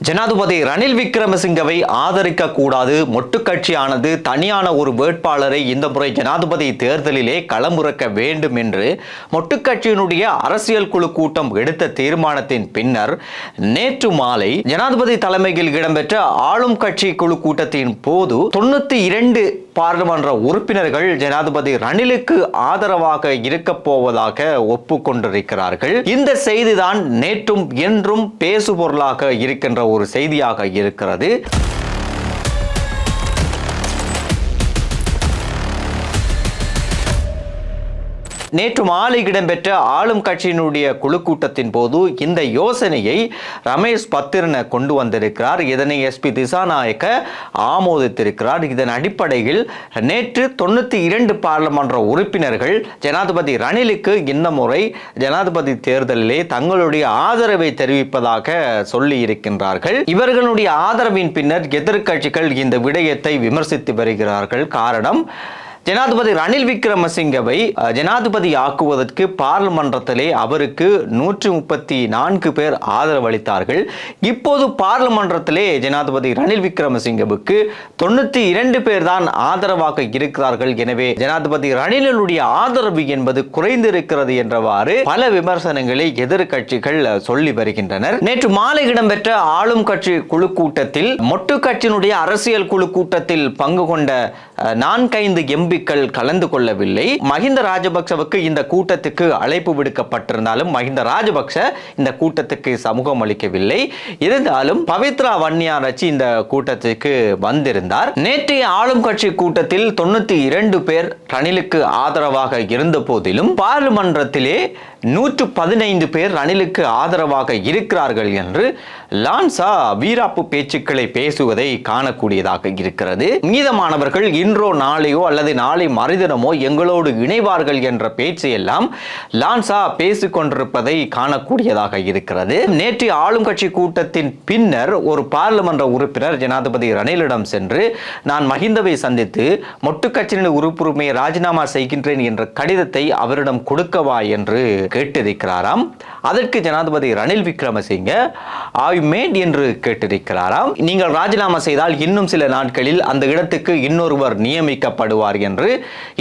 ஜனாதிபதி ரணில் விக்ரமசிங்கவை ஆதரிக்க கூடாது மொட்டுக்கட்சியானது தனியான ஒரு வேட்பாளரை இந்த முறை ஜனாதிபதி தேர்தலிலே களமுறக்க வேண்டும் என்று மொட்டுக்கட்சியினுடைய அரசியல் குழு கூட்டம் எடுத்த தீர்மானத்தின் பின்னர் நேற்று மாலை ஜனாதிபதி தலைமையில் இடம்பெற்ற ஆளும் கட்சி குழு கூட்டத்தின் போது தொண்ணூத்தி இரண்டு பாராளுமன்ற உறுப்பினர்கள் ஜனாதிபதி ரணிலுக்கு ஆதரவாக இருக்க போவதாக ஒப்புக்கொண்டிருக்கிறார்கள். இந்த செய்திதான் நேற்றும் என்றும் பேசுபொருளாக இருக்கின்ற ஒரு செய்தியாக இருக்கிறது. நேற்று மாலை இடம்பெற்ற ஆளும் கட்சியினுடைய குழு கூட்டத்தின் போது இந்த யோசனையை ரமேஷ் பத்திரன கொண்டு வந்திருக்கிறார். இதனை எஸ்பி திசாநாயக்க ஆமோதித்திருக்கிறார். இதன் அடிப்படையில் நேற்று தொண்ணூற்றி இரண்டு பாராளுமன்ற உறுப்பினர்கள் ஜனாதிபதி ரணிலுக்கு இந்த முறை ஜனாதிபதி தேர்தலிலே தங்களுடைய ஆதரவை தெரிவிப்பதாக சொல்லி இருக்கின்றார்கள். இவர்களுடைய ஆதரவின் பின்னர் எதிர்க்கட்சிகள் இந்த விடயத்தை விமர்சித்து வருகிறார்கள். காரணம் ஜனாதிபதி ரணில் விக்ரமசிங்கவை ஜனாதிபதி ஆக்குவதற்கு பார்லிமன்றத்திலே அவருக்கு நூற்றி முப்பத்தி நான்கு பேர் ஆதரவளித்தார்கள். இப்போது பார்லிமன்றத்திலே ஜனாதிபதி ரணில் விக்ரமசிங்கவுக்கு தொண்ணூத்தி இரண்டு பேர் தான் ஆதரவாக இருக்கிறார்கள். எனவே ஜனாதிபதி ரணிலுடைய ஆதரவு என்பது குறைந்திருக்கிறது என்றவாறு பல விமர்சனங்களை எதிர்கட்சிகள் சொல்லி வருகின்றனர். நேற்று மாலை இடம்பெற்ற ஆளும் கட்சி குழு கூட்டத்தில் மொட்டு கட்சியினுடைய அரசியல் குழு கூட்டத்தில் பங்கு கொண்ட நான்கைந்து எம்பி எம்பிக்கள் கலந்து கொள்ளவில்லை. மஹிந்த ராஜபக்சவுக்கு இந்த கூட்டத்துக்கு அழைப்பு விடுக்கப்பட்டிருந்தாலும் மஹிந்த ராஜபக்ச இந்த கூட்டத்துக்கு சமூகம் அளிக்கவில்லை. இருந்தாலும் பவித்ரா வன்னியாரச்சி இந்த கூட்டத்துக்கு வந்திருந்தார். நேற்றைய ஆளும் கட்சி கூட்டத்தில் தொண்ணூத்தி இரண்டு பேர் ரணிலுக்கு ஆதரவாக இருந்த போதிலும் பார்லிமன்றத்திலே நூற்று பதினைந்து பேர் ரணிலுக்கு ஆதரவாக இருக்கிறார்கள் என்று லான்சா வீராப்பு பேச்சுக்களை பேசுவதை காணக்கூடியதாக இருக்கிறது. மீதமானவர்கள் இன்றோ நாளையோ அல்லது நாளை மறுதினமோ எங்களோடு இணைவார்கள் என்ற பேச்சு எல்லாம் லான்சா பேசிக்கொண்டிருப்பதை காணக்கூடியதாக இருக்கிறது. நேற்று ஆளும் கட்சி கூட்டத்தின் பின்னர் ஒரு பாராளுமன்ற உறுப்பினர் ஜனாதிபதி ரணிலிடம் சென்று நான் மஹிந்தவை சந்தித்து மொட்டு கட்சியின் உறுப்புரிமையை ராஜினாமா செய்கின்றேன் என்ற கடிதத்தை அவரிடம் கொடுக்கவா? என்று கேட்டிருக்கிறாராம். அதற்கு ஜனாதிபதி ரணில் விக்ரமசிங்க ஐ மேட் என்று கேட்டிருக்கிறாராம். நீங்கள் ராஜினாமா செய்தால் இன்னும் சில நாட்களில் அந்த இடத்துக்கு இன்னொருவர் நியமிக்கப்படுவார் என்று என்று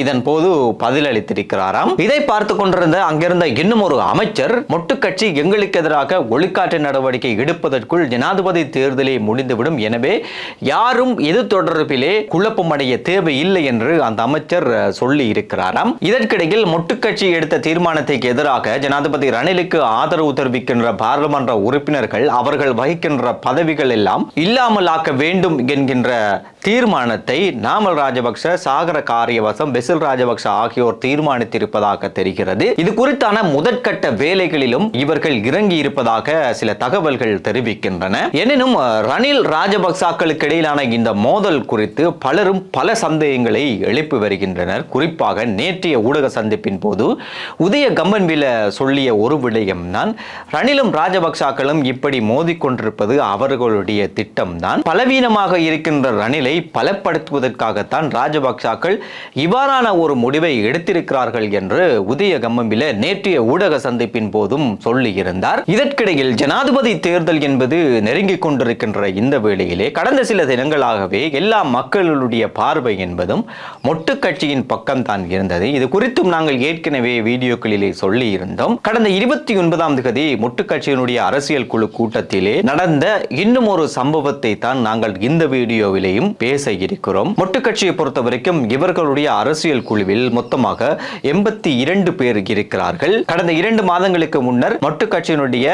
இதன் போது பதிலளித்திருக்கிறாராம். இதை பார்த்து கொண்டிருந்த அங்கிருந்த இன்னும் ஒரு அமைச்சர் மொட்டு கட்சி எங்களுக்கு எதிராக ஒளிக்காட்டு நடவடிக்கை எடுப்பதற்குள் ஜனாதிபதி தேர்தலை முடிந்துவிடும். எனவே யாரும் இது தொடர்பிலே குழப்பமடைய தேவையில்லை என்று அந்த அமைச்சர் சொல்லி இருக்கிறாராம் இதற்கிடையில் மொட்டு கட்சி எடுத்த தீர்மானத்திற்கு எதிராக ஜனாதிபதி ரணிலுக்கு ஆதரவு தெரிவிக்கின்ற பாராளுமன்ற உறுப்பினர்கள் அவர்கள் வகிக்கின்ற பதவிகள் எல்லாம் இல்லாமலாக்க வேண்டும் என்கின்ற தீர்மானத்தை நாமல் ராஜபக்ச சாகர கார காரியவசம் பெசில் ராஜபக்ச ஆகியோர் தீர்மானித்திருப்பதாக தெரிகிறது. இது குறித்தான முதற்கட்ட வேலைகளிலும் இவர்கள் இறங்கி இருப்பதாக சில தகவல்கள் தெரிவிக்கின்றன. எனினும் ரணில் ராஜபக்சாக்களுக்கு இடையிலான இந்த மோதல் குறித்து பலரும் பல சந்தேகங்களை எழுப்பி வருகின்றனர். குறிப்பாக நேற்றைய ஊடக சந்திப்பின் போது உதய கம்பன்வில சொல்லிய ஒரு விடயம் தான் ரணிலும் ராஜபக்சாக்களும் இப்படி மோதிக்கொண்டிருப்பது அவர்களுடைய திட்டம்தான். பலவீனமாக இருக்கின்ற ரணிலை பலப்படுத்துவதற்காகத்தான் ராஜபக்சாக்கள் இவ்வாறான ஒரு முடிவை எடுத்திருக்கிறார்கள் என்று உதய கம்மம்பில நேற்றைய ஊடக சந்திப்பின் போதும் சொல்லியிருந்தார். இதற்கிடையில் ஜனாதிபதி தேர்தல் என்பது நெருங்கிக் கொண்டிருக்கின்ற இந்த வேளையிலே கடந்த சில தினங்களாகவே எல்லா மக்களுடைய பார்வை என்பதும் மொட்டு கட்சியின் பக்கம்தான் இருந்தது. இது குறித்தும் நாங்கள் ஏற்கனவே வீடியோக்களிலே சொல்லி இருந்தோம் கடந்த இருபத்தி ஒன்பதாம் தேதி மொட்டு கட்சியினுடைய அரசியல் குழு கூட்டத்திலே நடந்த இன்னும் ஒரு சம்பவத்தை தான் நாங்கள் இந்த வீடியோவிலேயும் பேச இருக்கிறோம். மொட்டு கட்சியை பொறுத்த வரைக்கும் இவர்களுடைய அரசியல் குழுவில் மொத்தமாக எண்பத்தி இரண்டு பேர் இருக்கிறார்கள். கடந்த இரண்டு மாதங்களுக்கு முன்னர் மொட்டு கட்சியினுடைய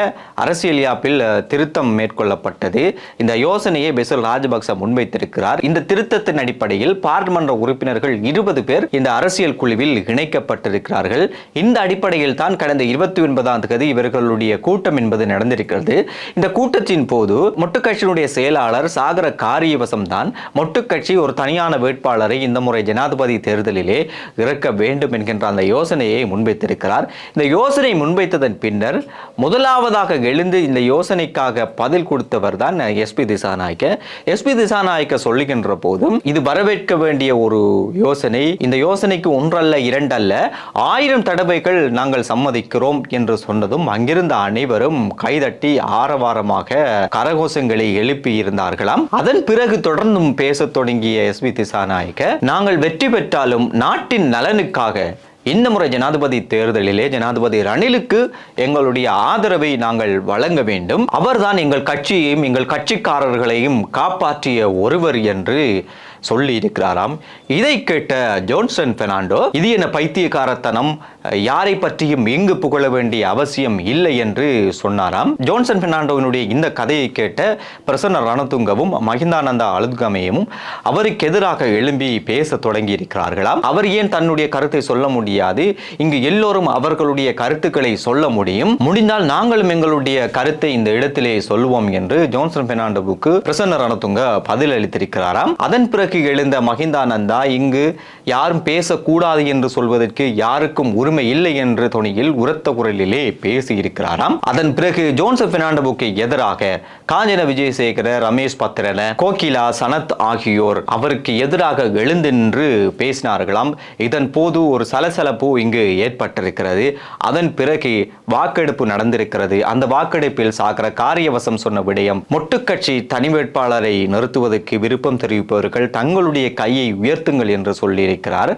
அரசியல் யாப்பில் திருத்தம் மேற்கொள்ளப்பட்டது. இந்த யோசனையை பெசல் ராஜபக்ச முன்வைத்திருக்கிறார். இந்த திருத்தத்தின் அடிப்படையில் பார்லிமன்ற உறுப்பினர்கள் இருபது பேர் இந்த அரசியல் குழுவில் இணைக்கப்பட்டிருக்கிறார்கள். இந்த அடிப்படையில் தான் கடந்த இருபத்தி ஒன்பதாம் தேதி இவர்களுடைய கூட்டம் என்பது நடந்திருக்கிறது. இந்த கூட்டத்தின் போது மொட்டு கட்சியினுடைய செயலாளர் சாகர காரியவசம் தான் மொட்டு கட்சி ஒரு தனியான வேட்பாளரை இந்த முறை ஜனாதிபதி தேர்தலிலே இறக்க வேண்டும் என்கின்ற அந்த யோசனையை முன்வைத்திருக்கிறார். இந்த யோசனை முன்வைத்ததன் பின்னர் முதலாவதாக எழுந்து இந்த யோசனைக்காக பதில் கொடுத்தவர் தான் எஸ்பி திசாநாயக்க. எஸ்பி திசாநாயக்க சொல்லுகின்ற போதும் இது வரவேற்க வேண்டிய ஒரு யோசனை. இந்த யோசனைக்கு ஒன்றல்ல இரண்டல்ல. ஆயிரம் தடவைகள் நாங்கள் சம்மதிக்கிறோம் என்று சொன்னதும் அங்கிருந்த அனைவரும் கைதட்டி ஆரவாரமாக கரகோஷங்களை எழுப்பி இருந்தார்களாம் அதன் பிறகு தொடர்ந்தும் பேசத் தொடங்கிய எஸ் பி திசாநாயக்க நாங்கள் வெற்றி பெற்றாலும் நாட்டின் நலனுக்காக இந்த முறை ஜனாதிபதி தேர்தலிலே ஜனாதிபதி ரணிலுக்கு எங்களுடைய ஆதரவை நாங்கள் வழங்க வேண்டும். அவர்தான் எங்கள் கட்சியையும் எங்கள் கட்சிக்காரர்களையும் காப்பாற்றிய ஒருவர் என்று சொல்லி இருக்கிறாராம் இதை கேட்ட ஜோன்சன் பெர்னாண்டோ இது என்ன பைத்தியக்காரத்தனம்? யாரை பற்றியும் இங்கு புகழ வேண்டிய அவசியம் இல்லை என்று சொன்னாராம். ஜோன்சன் பெர்னாண்டோவினுடைய இந்த கதையை கேட்ட பிரசன்ன ரணதுங்கவும் மகிந்தானந்தா அழுத்கமையும் அவருக்கு எதிராக எழும்பி பேச தொடங்கி இருக்கிறார்களாம் அவர் ஏன் தன்னுடைய கருத்தை சொல்ல முடியாது? இங்கு எல்லோரும் அவர்களுடைய கருத்துக்களை சொல்ல முடியும். முடிந்தால் நாங்களும் எங்களுடைய கருத்தை இந்த இடத்திலே சொல்லுவோம் என்று ஜோன்சன் பெர்னாண்டோவுக்கு பிரசன்ன ரணதுங்க பதில் அளித்திருக்கிறாராம். அதன் பிறகு எழுந்த மகிந்தானந்தா இங்கு யாரும் பேசக்கூடாது என்று சொல்வதற்கு யாருக்கும் உரிமை இல்லை என்ற துணியில் உரத்த குரலிலே பேசியிருக்கிறாராம். அதன் பிறகு ஜோன்சப் பெர்னாண்டபுக்கு எதிராக காஞ்சன விஜயசேகர ரமேஷ் பத்திரன கோகிலா சனத் ஆகியோர் அவருக்கு எதிராக எழுந்து நின்று பேசினார்களாம். இதன் போது ஒரு சலசலப்பு இங்கு ஏற்பட்டிருக்கிறது. அதன் பிறகு வாக்கெடுப்பு நடந்திருக்கிறது. அந்த வாக்கெடுப்பில் சாகர காரியவசம் சொன்ன விடயம் மொட்டுக்கட்சி தனி வேட்பாளரை நிறுத்துவதற்கு விருப்பம் தெரிவிப்பவர்கள் தங்களுடைய கையை உயர்த்துங்கள் என்று சொல்லியிருக்கிறார்.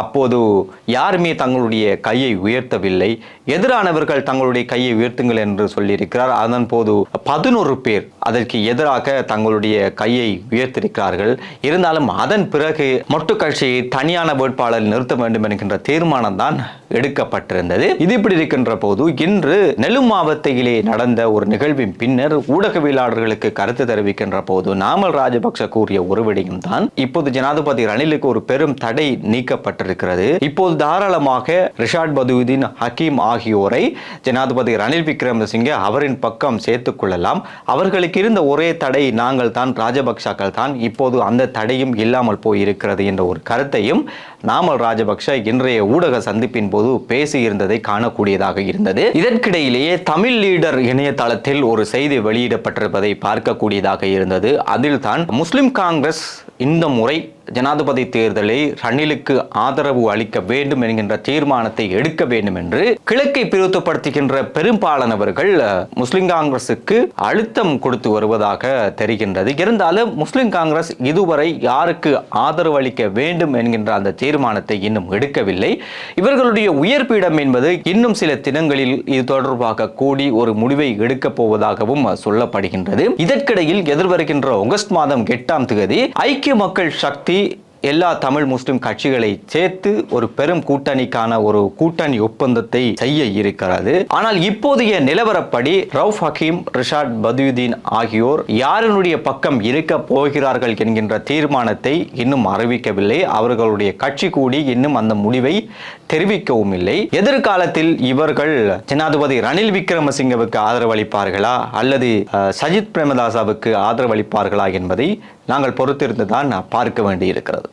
அப்போது யாருமே தங்களுடைய கையை உயர்த்தவில்லை. எதிரானவர்கள் தங்களுடைய கையை உயர்த்துங்கள் என்று சொல்லியிருக்கிறார். அதன் போது பதினோரு பேர் அதற்கு எதிராக தங்களுடைய கையை உயர்த்திருக்கிறார்கள். இருந்தாலும் அதன் பிறகு மொட்டு கட்சியை தனியான வேட்பாளர் நிறுத்த வேண்டும் என்கின்ற தீர்மானம் தான் எடுக்கப்பட்டிருந்தது. இது இப்படி இருக்கின்ற போது இன்று நெல்லு மாவட்டத்திலே நடந்த ஒரு நிகழ்வின் பின்னர் ஊடகவியலாளர்களுக்கு கருத்து தெரிவிக்கின்ற போது நாமல் ராஜபக்ச கூறிய ஒரு தான் இப்போது ஜனாதிபதி ரணிலுக்கு ஒரு பெரும் தடை நீக்கப்பட்டிருக்கிறது இப்போது தாராளமாக ரிஷாட் பதுவுதீன் ஹக்கீம் ஆகியோரை ஜனாதிபதி ரணில் விக்ரமசிங்கே அவரின் பக்கம் சேர்த்துக் கொள்ளலாம். அவர்களுக்கு இருந்த ஒரே தடை நாங்கள் தான் ராஜபக்சாக்கள் தான். இப்போது அந்த தடையும் இல்லாமல் போயிருக்கிறது என்ற ஒரு கருத்தையும் நாமல் ராஜபக்ஷ இன்றைய ஊடக சந்திப்பின் போது பேசியிருந்ததை காணக்கூடியதாக இருந்தது. இதற்கிடையிலேயே தமிழ் லீடர் இணையதளத்தில் ஒரு செய்தி வெளியிடப்பட்டிருப்பதை பார்க்கக்கூடியதாக இருந்தது. அதில் தான் முஸ்லிம் காங்கிரஸ் இந்த முறை ஜனாதிபதி தேர்தலை ரணிலுக்கு ஆதரவு அளிக்க வேண்டும் என்கின்ற தீர்மானத்தை எடுக்க வேண்டும் என்று கிழக்கை பிரிவுத்தப்படுத்துகின்ற பெரும்பாலானவர்கள் முஸ்லிம் காங்கிரசுக்கு அழுத்தம் கொடுத்து வருவதாக தெரிகின்றது. இருந்தாலும் முஸ்லிம் காங்கிரஸ் இதுவரை யாருக்கு ஆதரவு அளிக்க வேண்டும் என்கின்ற அந்த தீர்மானத்தை இன்னும் எடுக்கவில்லை. இவர்களுடைய உயர்பீடம் என்பது இன்னும் சில தினங்களில் இது தொடர்பாக கூடி ஒரு முடிவை எடுக்கப் போவதாகவும் சொல்லப்படுகின்றது. இதற்கிடையில் எதிர்வருகின்ற ஆகஸ்ட் மாதம் எட்டாம் தேதி ஐக்கிய மக்கள் சக்தி எல்லா தமிழ் முஸ்லிம் கட்சிகளை சேர்த்து ஒரு பெரும் கூட்டணிக்கான ஒரு கூட்டணி ஒப்பந்தத்தை செய்ய இருக்கிறது. ஆனால் இப்போதைய நிலவரப்படி ரவுஃப் ஹக்கீம் ரிஷாட் பதுயுதீன் ஆகியோர் யாருடைய பக்கம் இருக்க போகிறார்கள் என்கின்ற தீர்மானத்தை இன்னும் அறிவிக்கவில்லை. அவர்களுடைய கட்சி கூடி இன்னும் அந்த முடிவை தெரிவிக்கவும் இல்லை. எதிர்காலத்தில் இவர்கள் ஜனாதிபதி ரணில் விக்ரமசிங்கவுக்கு ஆதரவளிப்பார்களா? அல்லது சஜித் பிரேமதாசாவுக்கு ஆதரவளிப்பார்களா என்பதை நாங்கள் பொறுத்திருந்து தான் பார்க்க வேண்டியிருக்கிறது.